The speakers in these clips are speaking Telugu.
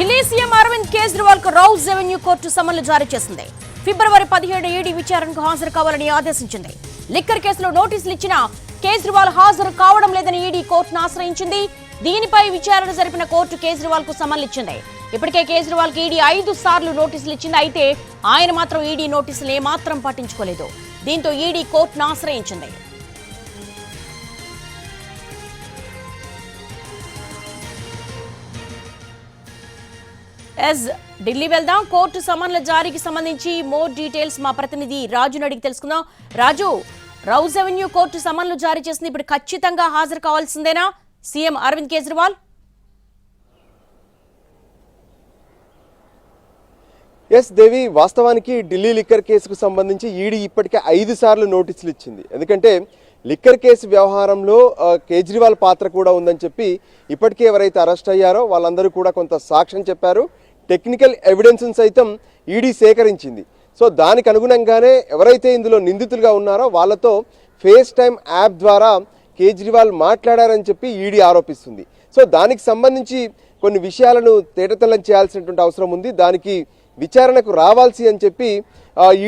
ఢిల్లీ సీఎం అరవింద్ కేజ్రీవాల్కు రౌజ్ రెవెన్యూ కోర్టు సమన్లు జారీ చేసింది. ఫిబ్రవరి పదిహేడు ఈడీ విచారణకు హాజరు కావాలని ఆదేశించింది. లిక్కర్ కేసులో నోటీసులు ఇచ్చినా కేజ్రీవాల్ హాజరు కావడం లేదని ఈడీ కోర్టును ఆశ్రయించింది. దీనిపై విచారణ జరిపిన కోర్టు కేజ్రీవాల్కు సమన్లు ఇచ్చింది. ఇప్పటికే కేజ్రీవాల్కి ఈడీ ఐదు సార్లు నోటీసులు ఇచ్చింది. అయితే ఆయన మాత్రం ఈడీ నోటీసులు ఏమాత్రం పట్టించుకోలేదు. దీంతో ఈడీ కోర్టును ఆశ్రయించింది. ఎస్ ఢిల్లీ వెళ్దాం. కోర్టు సమన్ల జారీకి సంబంధించి మోర్ డీటెయిల్స్ మా ప్రతినిధి రాజును అడిగి తెలుసుకుందాం. రాజు రౌజ్ అవెన్యూ కోర్టు సమన్లు జారీ చేసింది ఇప్పుడు ఖచ్చితంగా హాజరు కావాల్సిందేనా? సీఎం అరవింద్ కేజ్రీవాల్? ఎస్ దేవి వాస్తవానికి ఢిల్లీ లిక్కర్ కేసుకు సంబంధించి ఈడీ ఇప్పటికే ఐదు సార్లు నోటీసులు ఇచ్చింది. ఎందుకంటే లిక్కర్ కేసు వ్యవహారంలో కేజ్రీవాల్ పాత్ర కూడా ఉందని చెప్పి ఇప్పటికే ఎవరైతే అరెస్ట్ అయ్యారో వాళ్ళందరూ కూడా కొంత సాక్ష్యం చెప్పారు. టెక్నికల్ ఎవిడెన్స్ సైతం ఈడీ సేకరించింది. సో దానికి అనుగుణంగానే ఎవరైతే ఇందులో నిందితులుగా ఉన్నారో వాళ్ళతో ఫేస్ టైం యాప్ ద్వారా కేజ్రీవాల్ మాట్లాడారని చెప్పి ఈడీ ఆరోపిస్తుంది. సో దానికి సంబంధించి కొన్ని విషయాలను తేటతెల్లం చేయాల్సినటువంటి అవసరం ఉంది. దానికి విచారణకు రావాల్సి అని చెప్పి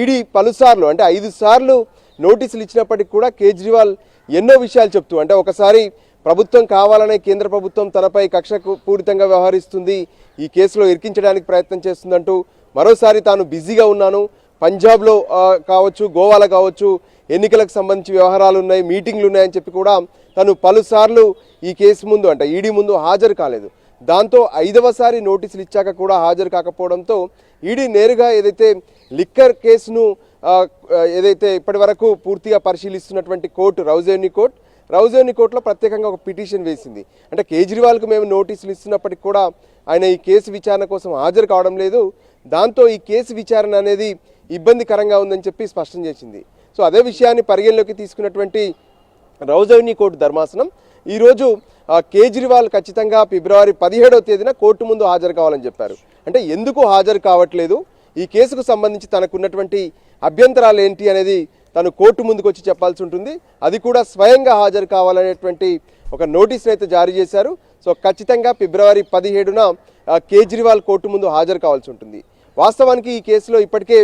ఈడీ పలుసార్లు అంటే ఐదు సార్లు నోటీసులు ఇచ్చినప్పటికీ కూడా కేజ్రీవాల్ ఎన్నో విషయాలు చెప్తూ అంటే ఒకసారి ప్రభుత్వం కావాలనే కేంద్ర ప్రభుత్వం తనపై కక్షకు పూరితంగా వ్యవహరిస్తుంది ఈ కేసులో ఇరికించడానికి ప్రయత్నం చేస్తుందంటూ మరోసారి తాను బిజీగా ఉన్నాను పంజాబ్లో కావచ్చు గోవాలో కావచ్చు ఎన్నికలకు సంబంధించి వ్యవహారాలు ఉన్నాయి మీటింగ్లు ఉన్నాయని చెప్పి కూడా తను పలుసార్లు ఈ కేసు ముందు అంటే ఈడీ ముందు హాజరు కాలేదు. దాంతో ఐదవసారి నోటీసులు ఇచ్చాక కూడా హాజరు కాకపోవడంతో ఈడీ నేరుగా ఏదైతే లిక్కర్ కేసును ఏదైతే ఇప్పటి వరకు పూర్తిగా పరిశీలిస్తున్నటువంటి కోర్టు రౌజేని కోర్టు రౌజేని కోర్టులో ప్రత్యేకంగా ఒక పిటిషన్ వేసింది. అంటే కేజ్రీవాల్కు మేము నోటీసులు ఇస్తున్నప్పటికీ కూడా ఆయన ఈ కేసు విచారణ కోసం హాజరు కావడం లేదు. దాంతో ఈ కేసు విచారణ అనేది ఇబ్బందికరంగా ఉందని చెప్పి స్పష్టం చేసింది. సో అదే విషయాన్ని పరిగణలోకి తీసుకున్నటువంటి రౌజవని కోర్టు ధర్మాసనం ఈరోజు కేజ్రీవాల్ ఖచ్చితంగా ఫిబ్రవరి పదిహేడవ తేదీన కోర్టు ముందు హాజరు కావాలని చెప్పారు. అంటే ఎందుకు హాజరు కావట్లేదు? ఈ కేసుకు సంబంధించి తనకున్నటువంటి అభ్యంతరాలు ఏంటి అనేది తను కోర్టు ముందుకు వచ్చి చెప్పాల్సి ఉంటుంది. అది కూడా స్వయంగా హాజరు కావాలనేటువంటి ఒక నోటీస్ని అయితే జారీ చేశారు. సో ఖచ్చితంగా ఫిబ్రవరి పదిహేడున కేజ్రీవాల్ కోర్టు ముందు హాజరు కావాల్సి ఉంటుంది. వాస్తవానికి ఈ కేసులో ఇప్పటికే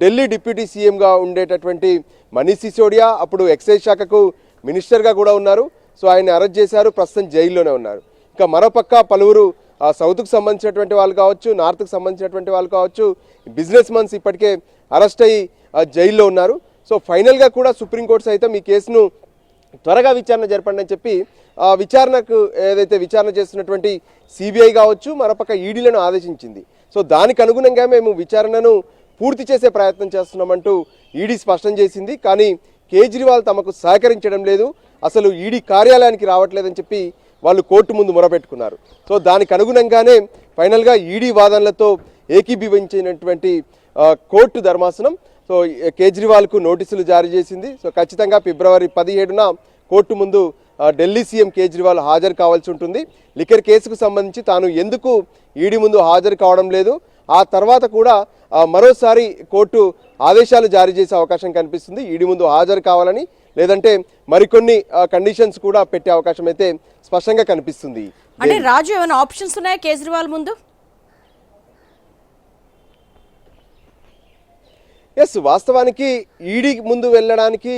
ఢిల్లీ డిప్యూటీ సీఎంగా ఉండేటటువంటి మనీష్ సిసోడియా అప్పుడు ఎక్సైజ్ శాఖకు మినిస్టర్గా కూడా ఉన్నారు. సో ఆయన అరెస్ట్ చేశారు ప్రస్తుతం జైల్లోనే ఉన్నారు. ఇంకా మరోపక్క పలువురు సౌత్కు సంబంధించినటువంటి వాళ్ళు కావచ్చు నార్త్కు సంబంధించినటువంటి వాళ్ళు కావచ్చు బిజినెస్ మన్స్ ఇప్పటికే అరెస్ట్ అయ్యి ఆ, జైల్లో ఉన్నారు. సో ఫైనల్గా కూడా సుప్రీంకోర్టు సైతం ఈ కేసును త్వరగా విచారణ జరపండి అని చెప్పి ఆ విచారణకు ఏదైతే విచారణ చేస్తున్నటువంటి సిబిఐ కావచ్చు మరోపక్క ఈడీలను ఆదేశించింది. సో దానికి అనుగుణంగా మేము విచారణను పూర్తి చేసే ప్రయత్నం చేస్తున్నామంటూ ఈడీ స్పష్టం చేసింది. కానీ కేజ్రీవాల్ తమకు సహకరించడం లేదు. అసలు ఈడీ కార్యాలయానికి రావట్లేదని చెప్పి వాళ్ళు కోర్టు ముందు మొరపెట్టుకున్నారు. సో దానికి అనుగుణంగానే ఫైనల్గా ఈడీ వాదనలతో ఏకీభవించినటువంటి కోర్టు ధర్మాసనం. సో కేజ్రీవాల్కు నోటీసులు జారీ చేసింది. సో ఖచ్చితంగా ఫిబ్రవరి పదిహేడున కోర్టు ముందు ఢిల్లీ సీఎం కేజ్రీవాల్ హాజరు కావాల్సి ఉంటుంది. లిక్కర్ కేసుకు సంబంధించి తాను ఎందుకు ఈడీ ముందు హాజరు కావడం లేదు? ఆ తర్వాత కూడా మరోసారి కోర్టు ఆదేశాలు జారీ చేసే అవకాశం కనిపిస్తుంది. ఈడీ ముందు హాజరు కావాలని లేదంటే మరికొన్ని కండిషన్స్ కూడా పెట్టే అవకాశం అయితే స్పష్టంగా కనిపిస్తుంది. అంటే రాజు ఏమైనా ఆప్షన్స్ ఉన్నాయా కేజ్రీవాల్ ముందు? ఎస్ వాస్తవానికి ఈడీ ముందు వెళ్ళడానికి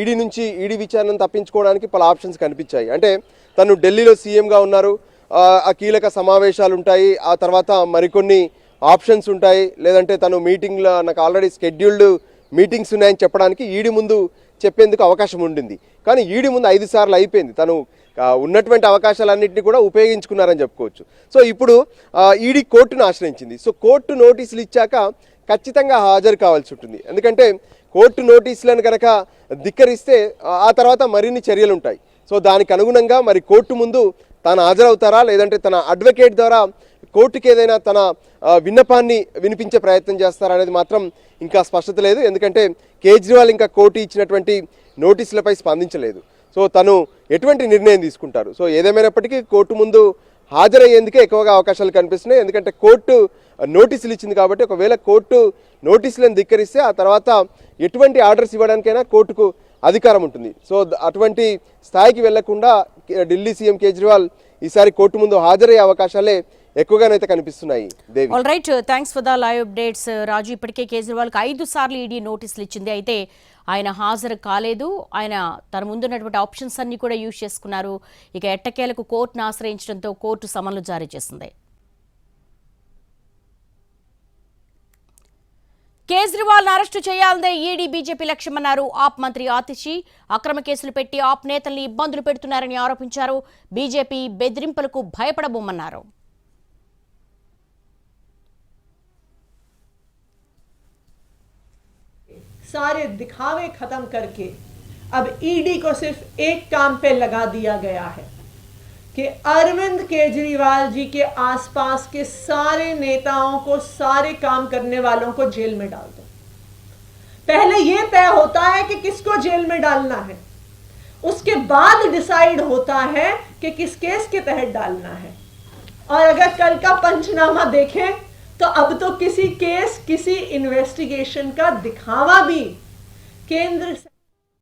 ఈడీ నుంచి ఈడీ విచారణను తప్పించుకోవడానికి పలు ఆప్షన్స్ కనిపించాయి. అంటే తను ఢిల్లీలో సీఎంగా ఉన్నారు. ఆ కీలక సమావేశాలు ఉంటాయి ఆ తర్వాత మరికొన్ని ఆప్షన్స్ ఉంటాయి. లేదంటే తను మీటింగ్లో నాకు ఆల్రెడీ స్కెడ్యూల్డ్ మీటింగ్స్ ఉన్నాయని చెప్పడానికి ఈడి ముందు చెప్పేందుకు అవకాశం ఉండింది. కానీ ఈడి ముందు ఐదు సార్లు అయిపోయింది. తను ఉన్నటువంటి అవకాశాలన్నింటినీ కూడా ఉపయోగించుకున్నారని చెప్పుకోవచ్చు. సో ఇప్పుడు ఈడీ కోర్టును ఆశ్రయించింది. సో కోర్టు నోటీసులు ఇచ్చాక ఖచ్చితంగా హాజరు కావాల్సి ఉంటుంది. ఎందుకంటే కోర్టు నోటీసులను కనుక ధిక్కరిస్తే ఆ- ఆ తర్వాత మరిన్ని చర్యలు ఉంటాయి. సో దానికి అనుగుణంగా మరి కోర్టు ముందు తాను హాజరవుతారా? లేదంటే తన అడ్వకేట్ ద్వారా కోర్టుకి ఏదైనా తన విన్నపాన్ని వినిపించే ప్రయత్నం చేస్తారనేది మాత్రం ఇంకా స్పష్టత లేదు. ఎందుకంటే కేజ్రీవాల్ ఇంకా కోర్టు ఇచ్చినటువంటి నోటీసులపై స్పందించలేదు. సో తను ఎటువంటి నిర్ణయం తీసుకుంటారు? సో ఏదేమైనప్పటికీ కోర్టు ముందు హాజరయ్యేందుకే ఎక్కువగా అవకాశాలు కనిపిస్తున్నాయి. ఎందుకంటే కోర్టు నోటీసులు ఇచ్చింది కాబట్టి ఒకవేళ కోర్టు నోటీసులను ధిక్కరిస్తే ఆ తర్వాత ఎటువంటి ఆర్డర్స్ ఇవ్వడానికైనా కోర్టుకు అధికారం ఉంటుంది. సో అటువంటి స్థాయికి వెళ్ళకుండా ఢిల్లీ సీఎం కేజ్రీవాల్ ఈసారి కోర్టు ముందు హాజరయ్యే అవకాశాలే ఎక్కువగానైతే కనిపిస్తున్నాయి Devi. All right thanks for the live updates Raju ఇప్పటికే కేజ్రీవాల్కి ఐదు సార్లు ఈడీ నోటీసులు ఇచ్చింది. అయితే ఆయన హాజరు కాలేదు. ఆయన తన ముందున్నటువంటి ఆప్షన్స్ అన్ని కూడా యూజ్ చేసుకున్నారు. ఇక ఎట్టకేలకు కోర్టును ఆశ్రయించడంతో కోర్టు సమన్లు జారీ చేసింది. కేజ్రీవాల్ అరెస్టు చేయాలనే ఈడీ బీజేపీ లక్ష్యమన్నారు. ఆప్ మంత్రి ఆతిషి అక్రమ కేసులు పెట్టి ఆప్ నేతల్ని ఇబ్బందులు పెడుతున్నారని ఆరోపించారు. బీజేపీ బెదిరింపులకు భయపడబోమన్నారు. सारे दिखावे खत्म करके अब ईडी को सिर्फ़ एक काम पे लगा दिया गया है कि अरविंद केजरीवाल जी के आसपास के सारे नेताओं को, सारे काम करने वालों को जेल में डाल दो। पहले यह तय होता है कि किसको जेल में डालना है। उसके बाद डिसाइड होता है कि किस केस के तहत डालना है। और अगर कल का पंचनामा देखें तो अब तो किसी केस किसी इन्वेस्टिगेशन का दिखावा भी केंद्र